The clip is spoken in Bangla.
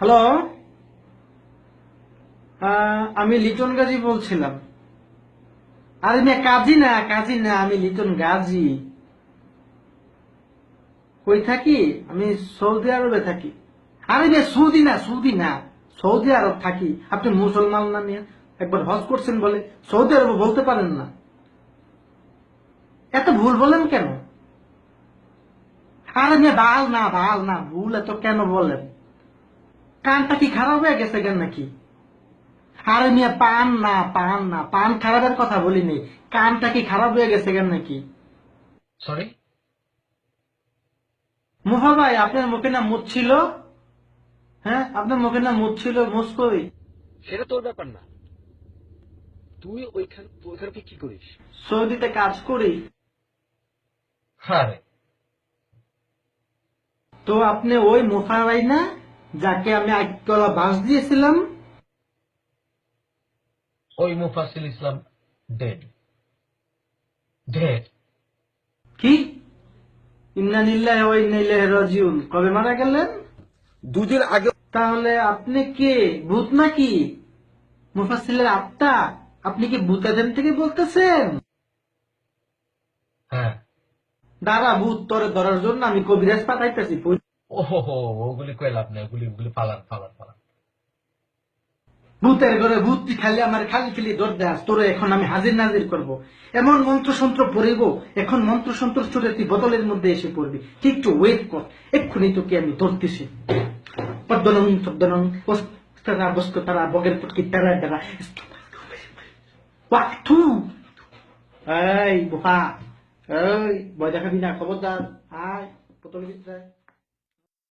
হ্যালো আমি লিটন গাজী বলছিলাম। আরে মেয়ে কাজী না কাজী না, আমি লিটন গাজী। কই থাকি? আমি সৌদি আরবে থাকি। আরে মেয়ে সৌদি না সৌদি না, সৌদি আরব থাকি। আপনি মুসলমান না নিয়ে একবার হজ করছেন বলে সৌদি আরবে বলতে পারেন না। এত ভুল বলেন কেন? আরে মেয়ে বাল না বাল না, ভুল এত কেন বলেন? কানটা কি খারাপ হয়ে গেছে কেন নাকি? আরে মিয়া পান না পান না পান খারাপের কথা বলিনি। কানটা কি খারাপ হয়ে গেছে কেন নাকি? সরি মুফা ভাই আপনার মুখে না মুখ ছিল? হ্যাঁ আপনার মুখে না মুখ ছিল? মুসকই সেটা তোর ব্যাপার না। তুই ওইখানে ওইখানে কি করিস? সৌদিতে কাজ করি। হ্যাঁ তো আপনি ওই মুফা ভাই না? যাকে আমি একতলা বাস দিয়েছিলাম ওই মুফাসিল ইসলাম ডেড ডেড কি? ইন্না লিল্লাহি ওয়া ইন্না ইলাইহি রাজিউন। কবে মারা গেলেন? দুদিন আগে। তাহলে আপনি কে? ভূত নাকি? মুফাসিলের আত্মা? আপনি কি ভূতাদেন থেকে বলতেছেন? হ্যাঁ। দাঁড়া ভূত তরে ধরার জন্য আমি কবিরাজ পাঠাইতেছি। ওহো ওগুলি কয়ে লাভ নেই, ওগুলি ওগুলি পালান পালান পালান। ভূতের ঘরে ভূত খালি আমার খালি খালি দর দেয়াস তোরে এখন আমি হাজির নাজির করব। এমন মন্ত্রসন্ত্র পড়িব, এখন মন্ত্রসন্ত্র ছুটে তুই বোতলের মধ্যে এসে পড়বি। ঠিক একটু ওয়েট কর, এক্ষুনি তোকে আমি ধরতেছি। পদ্মনং পদ্মনং তারা বস্ক, তারা বগের পুটকি, তারা তারা। ওয়াক্তু এই বোকা এই ভয় দেখাবি না, খবরদার। আয়, বোতলের